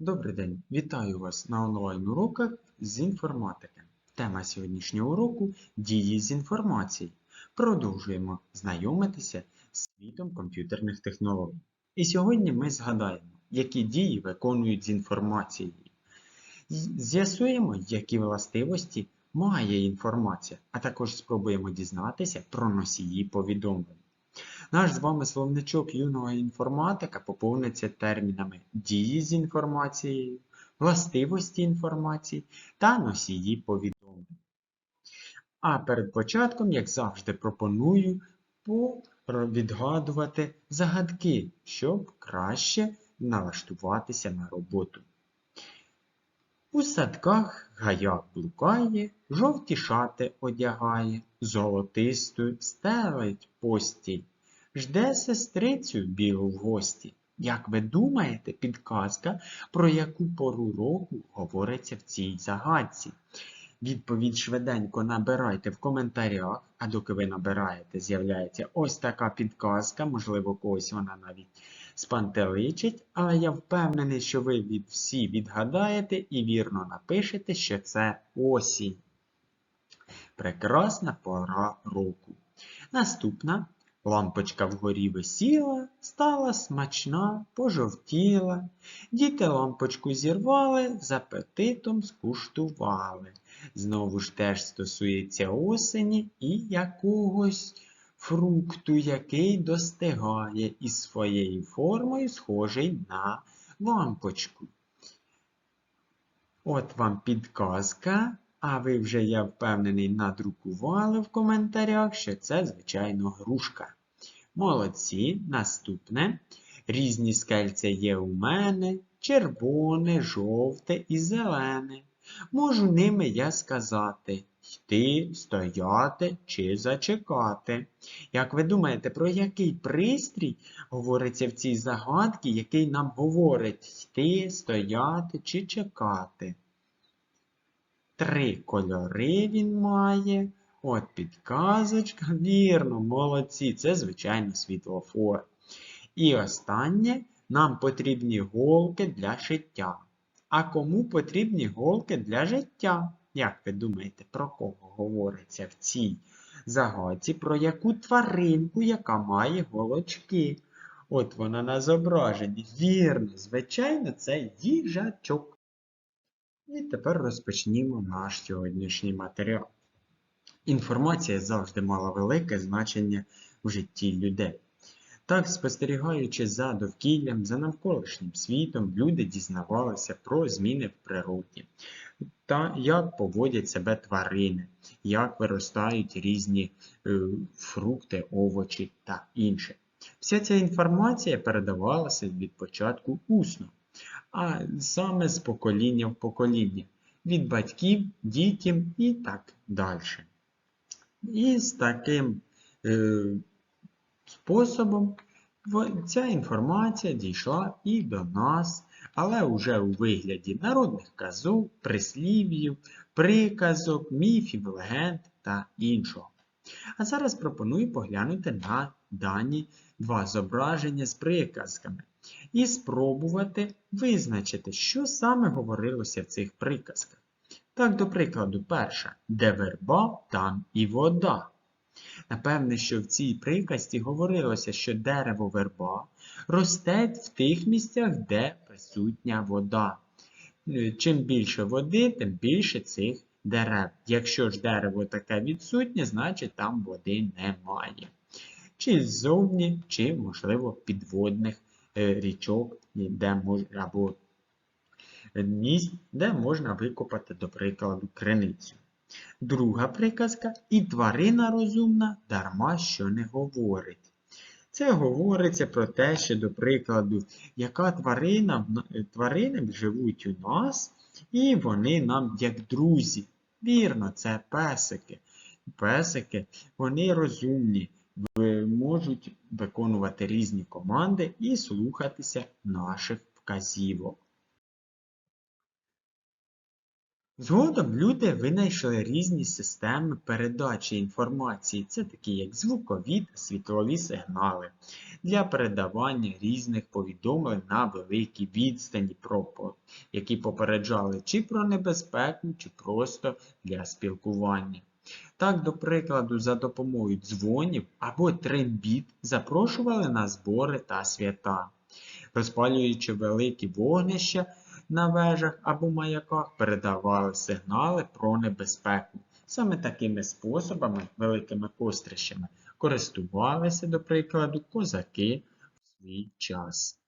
Добрий день! Вітаю вас на онлайн-уроках з інформатики. Тема сьогоднішнього уроку дії з інформацією. Продовжуємо знайомитися з світом комп'ютерних технологій. І сьогодні ми згадаємо, які дії виконують з інформацією. З'ясуємо, які властивості має інформація, а також спробуємо дізнатися про носії повідомлень. Наш з вами словничок юного інформатика поповниться термінами дії з інформацією, властивості інформації та носії повідомлень. А перед початком, як завжди, пропоную відгадувати загадки, щоб краще налаштуватися на роботу. У садках гаяк блукає, жовті шати одягає, золотисту стелить постіль, жде сестрицю білу в гості. Як ви думаєте, підказка, про яку пору року говориться в цій загадці? Відповідь швиденько набирайте в коментарях, а доки ви набираєте, з'являється ось така підказка, можливо, когось вона навіть спантеличить, але я впевнений, що ви від всі відгадаєте і вірно напишете, що це осінь. Прекрасна пора року. Наступна лампочка вгорі висіла, стала смачна, пожовтіла. Діти лампочку зірвали, з апетитом скуштували. Знову ж теж стосується осені і якогось фрукту, який достигає і своєю формою схожий на лампочку. От вам підказка, а ви вже, я впевнений, надрукували в коментарях, що це, звичайно, грушка. Молодці, наступне. Різні скельця є у мене, червоне, жовте і зелене. Можу ними я сказати йти, стояти чи зачекати. Як ви думаєте, про який пристрій говориться в цій загадці, який нам говорить йти, стояти чи чекати? Три кольори він має. От підказочка, вірно, молодці, це, звичайно, світлофор. І останнє, нам потрібні голки для шиття. А кому потрібні голки для життя? Як ви думаєте, про кого говориться в цій загадці? Про яку тваринку, яка має голочки? От вона на зображенні. Вірно, звичайно, це їжачок. І тепер розпочнімо наш сьогоднішній матеріал. Інформація завжди мала велике значення в житті людей. Так, спостерігаючи за довкіллям, за навколишнім світом, люди дізнавалися про зміни в природі та як поводять себе тварини, як виростають різні е, фрукти, овочі та інше. Вся ця інформація передавалася від початку усно, а саме з покоління в покоління, від батьків, дітям і так далі. І з таким е, способом ця інформація дійшла і до нас, але вже у вигляді народних казок, прислів'їв, приказок, міфів, легенд та іншого. А зараз пропоную поглянути на дані два зображення з приказками і спробувати визначити, що саме говорилося в цих приказках. Так, до прикладу, перша де верба, там і вода. Напевне, що в цій приказці говорилося, що дерево верба росте в тих місцях, де присутня вода. Е, Чим більше води, тим більше цих дерев. Якщо ж дерево таке відсутнє, значить там води немає. Чи ззовні, чи, можливо, підводних е, річок, де або місць, де можна викопати, до прикладу, криницю. Друга приказка і тварина розумна дарма що не говорить. Це говориться про те, що, до прикладу, яка тварина, тварини живуть у нас, і вони нам як друзі. Вірно, це песики. Песики, вони розумні, можуть виконувати різні команди і слухатися наших вказівок. Згодом люди винайшли різні системи передачі інформації, це такі як звукові та світлові сигнали, для передавання різних повідомлень на великій відстані, які попереджали чи про небезпеку, чи просто для спілкування. Так, до прикладу, за допомогою дзвонів або трембіт запрошували на збори та свята, розпалюючи великі вогнища на вежах або маяках передавали сигнали про небезпеку. Саме такими способами, великими кострищами, користувалися, до прикладу, козаки в свій час.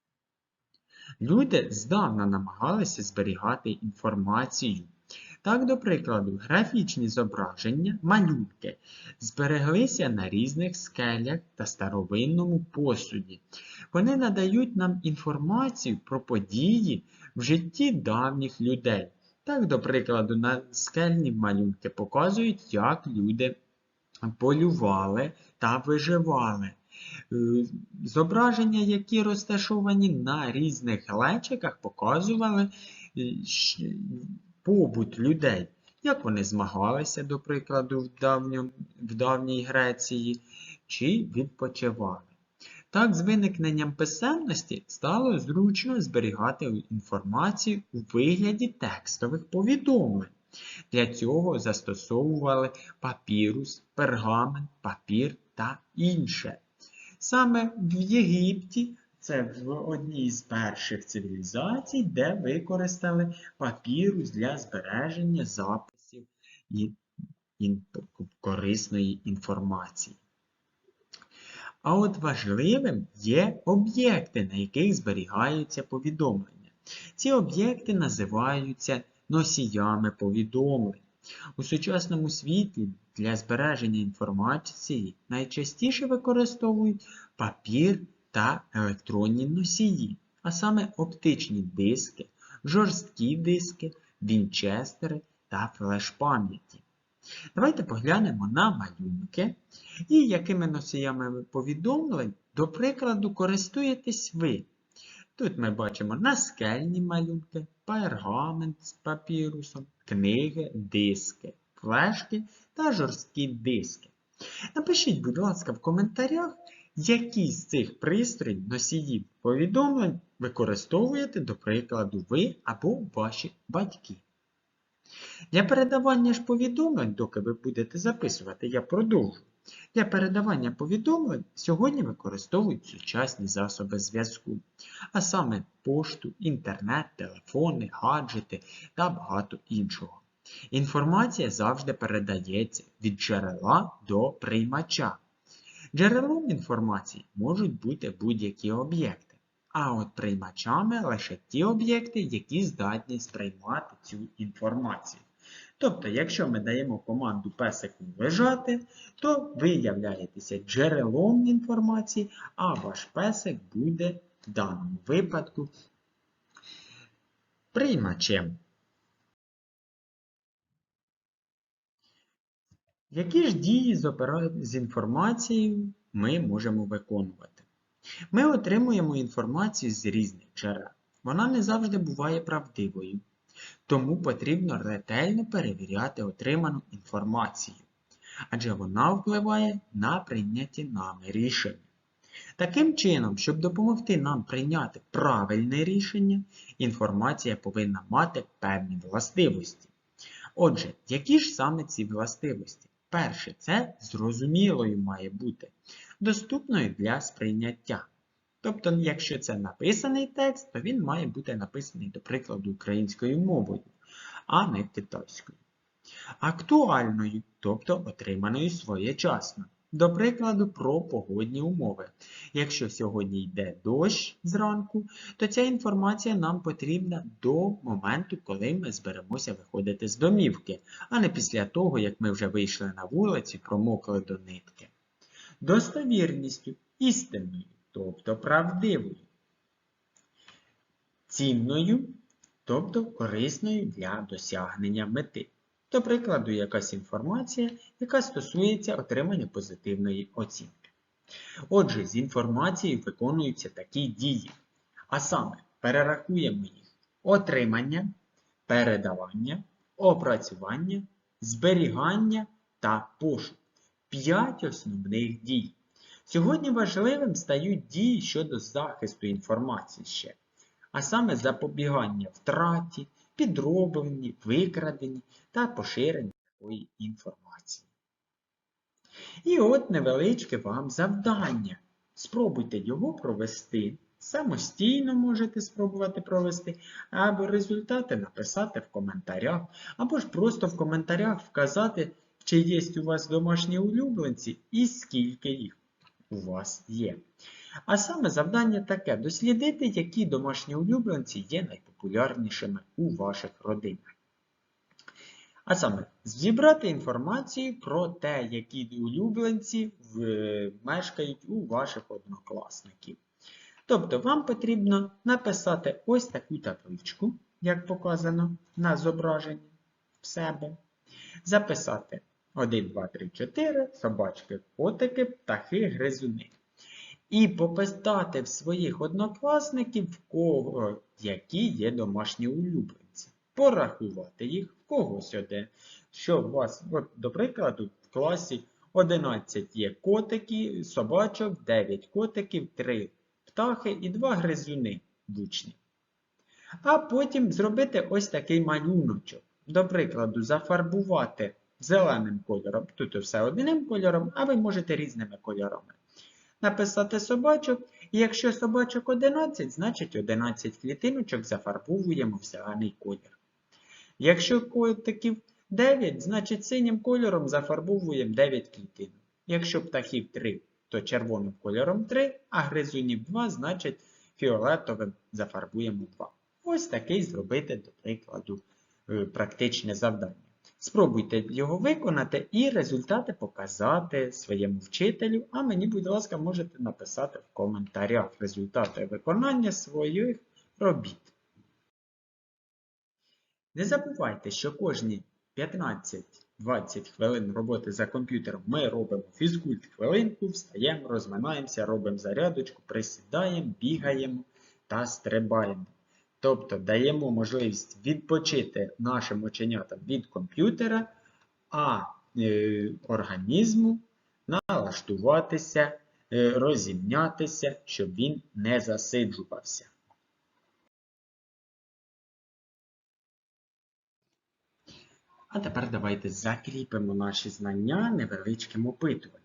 Люди здавна намагалися зберігати інформацію. Так, до прикладу, графічні зображення, малюнки збереглися на різних скелях та старовинному посуді. Вони надають нам інформацію про події в житті давніх людей. Так, до прикладу, на скельні малюнки показують, як люди полювали та виживали. Е, Зображення, які розташовані на різних глечиках, показували е, побут людей, як вони змагалися, до прикладу, в, давньому, в давній Греції, чи відпочивали. Так, з виникненням писемності стало зручно зберігати інформацію у вигляді текстових повідомлень. Для цього застосовували папірус, пергамент, папір та інше. Саме в Єгипті, це в одній з перших цивілізацій, де використали папірус для збереження записів і корисної інформації. А от важливим є об'єкти, на яких зберігаються повідомлення. Ці об'єкти називаються носіями повідомлень. У сучасному світі для збереження інформації найчастіше використовують папір та електронні носії, а саме оптичні диски, жорсткі диски, вінчестери та флеш-пам'яті. Давайте поглянемо на малюнки і якими носіями повідомлень, до прикладу, користуєтесь ви. Тут ми бачимо наскельні малюнки, пергамент з папірусом, книги, диски, флешки та жорсткі диски. Напишіть, будь ласка, в коментарях, які з цих пристроїв носіїв повідомлень використовуєте, до прикладу, ви або ваші батьки. Для передавання ж повідомлень, доки ви будете записувати, я продовжу. Для передавання повідомлень сьогодні використовують сучасні засоби зв'язку, а саме пошту, інтернет, телефони, гаджети та багато іншого. Інформація завжди передається від джерела до приймача. Джерелом інформації можуть бути будь-які об'єкти, а от приймачами лише ті об'єкти, які здатні сприймати цю інформацію. Тобто, якщо ми даємо команду песику лежати, то ви являєтеся джерелом інформації, а ваш песик буде в даному випадку приймачем. Які ж дії з, інформацією ми можемо виконувати? Ми отримуємо інформацію з різних джерел. Вона не завжди буває правдивою, тому потрібно ретельно перевіряти отриману інформацію, адже вона впливає на прийняті нами рішення. Таким чином, щоб допомогти нам прийняти правильне рішення, інформація повинна мати певні властивості. Отже, які ж саме ці властивості? Перше, це зрозумілою має бути, доступною для сприйняття. Тобто, якщо це написаний текст, то він має бути написаний, до прикладу, українською мовою, а не китайською. Актуальною, тобто отриманою своєчасно. До прикладу, про погодні умови. Якщо сьогодні йде дощ зранку, то ця інформація нам потрібна до моменту, коли ми зберемося виходити з домівки, а не після того, як ми вже вийшли на вулицю промокли до нитки. Достовірністю, істинною, тобто правдивою. Цінною, тобто корисною для досягнення мети. До прикладу, якась інформація, яка стосується отримання позитивної оцінки. Отже, з інформацією виконуються такі дії. А саме, перерахуємо їх отримання, передавання, опрацювання, зберігання та пошук. П'ять основних дій. Сьогодні важливим стають дії щодо захисту інформації ще, а саме запобігання втраті, підробленні, викраденні та поширенні такої інформації. І от невеличке вам завдання. Спробуйте його провести. Самостійно можете спробувати провести, або результати написати в коментарях, або ж просто в коментарях вказати, чи є у вас домашні улюбленці і скільки їх у вас є. А саме завдання таке: дослідити, які домашні улюбленці є найпопулярнішими у ваших родинах. А саме, зібрати інформацію про те, які улюбленці мешкають у ваших однокласників. Тобто вам потрібно написати ось таку табличку, як показано на зображенні в себе. Записати 1, 2, 3, 4, собачки, котики, птахи, гризуни. І попитати в своїх однокласників, в кого які є домашні улюбленці. Порахувати їх в когось один. Що у вас, от, до прикладу, в класі 11 є котики, собачок, 9 котиків, 3 птахи і 2 гризуни в учні. А потім зробити ось такий малюночок. До прикладу, зафарбувати зеленим кольором. Тут все одним кольором, а ви можете різними кольорами. Написати собачок, і якщо собачок 11, значить 11 клітиночок зафарбовуємо в зелений колір. Якщо котиків 9, значить синім кольором зафарбовуємо 9 клітинок. Якщо птахів 3, то червоним кольором 3, а гризунів 2, значить фіолетовим зафарбуємо 2. Ось такий зробити, до прикладу, е, практичне завдання. Спробуйте його виконати і результати показати своєму вчителю, а мені, будь ласка, можете написати в коментарях результати виконання своїх робіт. Не забувайте, що кожні 15-20 хвилин роботи за комп'ютером ми робимо фізкульт хвилинку, встаємо, розминаємося, робимо зарядочку, присідаємо, бігаємо та стрибаємо. Тобто даємо можливість відпочити нашим оченятам від комп'ютера, а е, організму налаштуватися, е, розімнятися, щоб він не засиджувався. А тепер давайте закріпимо наші знання невеличким опитуванням.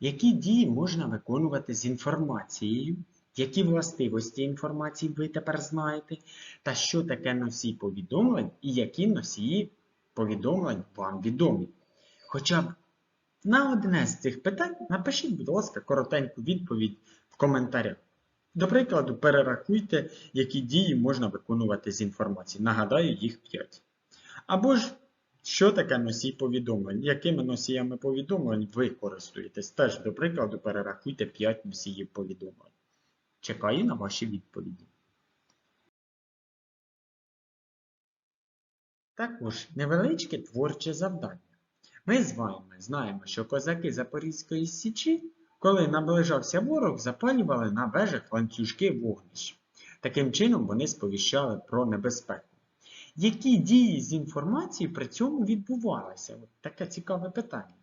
Які дії можна виконувати з інформацією? Які властивості інформації ви тепер знаєте? Та що таке носій повідомлень і які носії повідомлень вам відомі? Хоча б на одне з цих питань напишіть, будь ласка, коротеньку відповідь в коментарях. До прикладу, перерахуйте, які дії можна виконувати з інформації. Нагадаю, їх 5. Або ж, що таке носій повідомлень? Якими носіями повідомлень ви користуєтесь? Теж, до прикладу, перерахуйте 5 носіїв повідомлень. Чекаю на ваші відповіді. Також невеличке творче завдання. Ми з вами знаємо, що козаки Запорізької Січі, коли наближався ворог, запалювали на вежах ланцюжки вогнищ. Таким чином вони сповіщали про небезпеку. Які дії з інформацією при цьому відбувалися? От таке цікаве питання.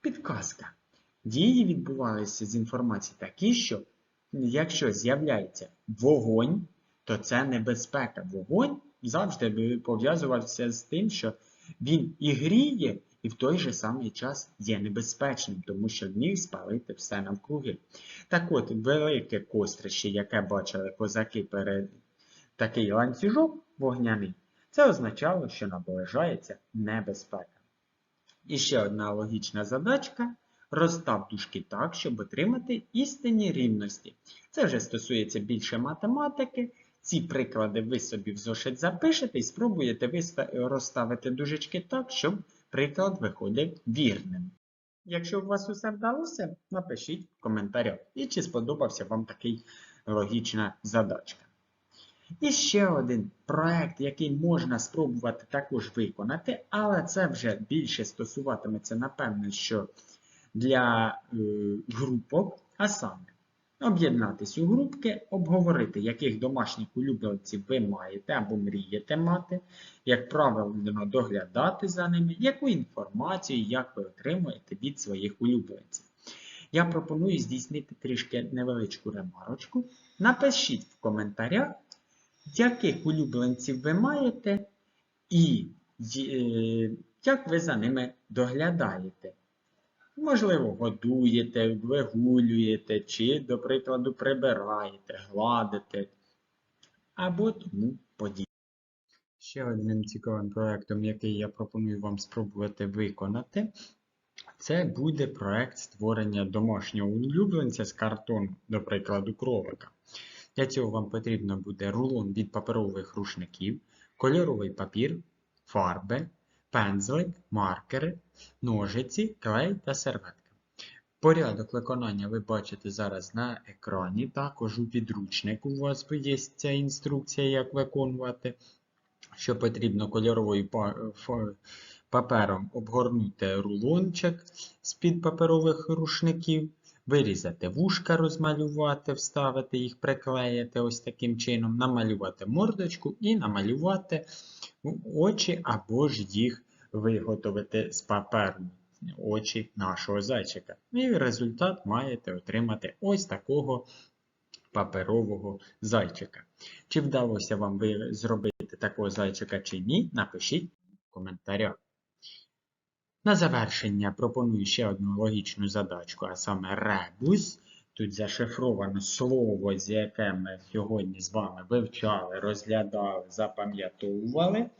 Підказка. Дії відбувалися з інформації такі, що якщо з'являється вогонь, то це небезпека. Вогонь завжди пов'язувався з тим, що він і гріє, і в той же самий час є небезпечним, тому що міг спалити все навкруги. Так от, велике кострище, яке бачили козаки перед такий ланцюжок вогняний, це означало, що наближається небезпека. І ще одна логічна задачка. Розстав дужки так, щоб отримати істинні рівності. Це вже стосується більше математики. Ці приклади ви собі в зошит запишете і спробуєте розставити дужечки так, щоб приклад виходив вірним. Якщо у вас усе вдалося, напишіть в коментарях, і чи сподобався вам такий логічна задачка. І ще один проект, який можна спробувати також виконати, але це вже більше стосуватиметься, напевно, що для е, групок, а саме об'єднатись у групки, обговорити, яких домашніх улюбленців ви маєте або мрієте мати, як правильно доглядати за ними, яку інформацію, як ви отримуєте від своїх улюбленців. Я пропоную здійснити трішки невеличку ремарочку. Напишіть в коментарях, яких улюбленців ви маєте і е, як ви за ними доглядаєте. Можливо, годуєте, вигулюєте, чи, до прикладу, прибираєте, гладите або тому подібне. Ще одним цікавим проєктом, який я пропоную вам спробувати виконати, це буде проєкт створення домашнього улюбленця з картону, до прикладу, кролика. Для цього вам потрібно буде рулон від паперових рушників, кольоровий папір, фарби, пензлик, маркери, ножиці, клей та серветка. Порядок виконання ви бачите зараз на екрані. Також у підручнику у вас є ця інструкція, як виконувати. Що потрібно кольоровою папером обгорнути рулончик з-під паперових рушників, вирізати вушка, розмалювати, вставити їх, приклеїти ось таким чином, намалювати мордочку і намалювати очі або ж їх виготовити з паперу. Очі нашого зайчика. І результат маєте отримати ось такого паперового зайчика. Чи вдалося вам зробити такого зайчика чи ні, напишіть в коментарях. На завершення пропоную ще одну логічну задачку, а саме ребус. Тут зашифровано слово, з яке ми сьогодні з вами вивчали, розглядали, запам'ятовували.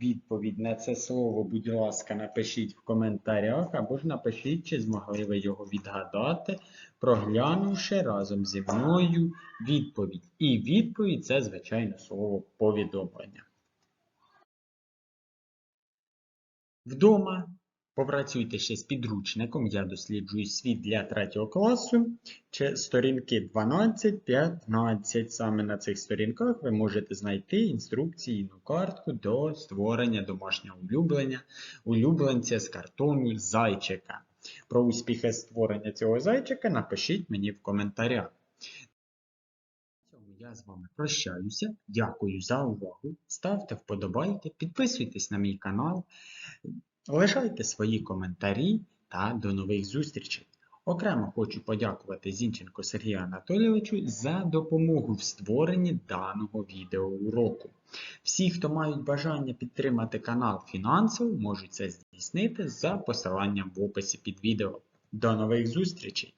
Відповідь на це слово, будь ласка, напишіть в коментарях, або ж напишіть, чи змогли ви його відгадати, проглянувши разом зі мною відповідь. І відповідь це, звичайно, слово повідомлення. Вдома Попрацюйте ще з підручником, я досліджую світ для 3 класу. Чи сторінки 12-15. Саме на цих сторінках ви можете знайти інструкційну картку до створення домашнього улюблення, улюбленця з картону зайчика. Про успіхи створення цього зайчика напишіть мені в коментарях. Я з вами прощаюся. Дякую за увагу. Ставте вподобайки, підписуйтесь на мій канал. Лишайте свої коментарі та до нових зустрічей. Окремо хочу подякувати Зінченко Сергію Анатолійовичу за допомогу в створенні даного відеоуроку. Всі, хто мають бажання підтримати канал фінансово, можуть це здійснити за посиланням в описі під відео. До нових зустрічей!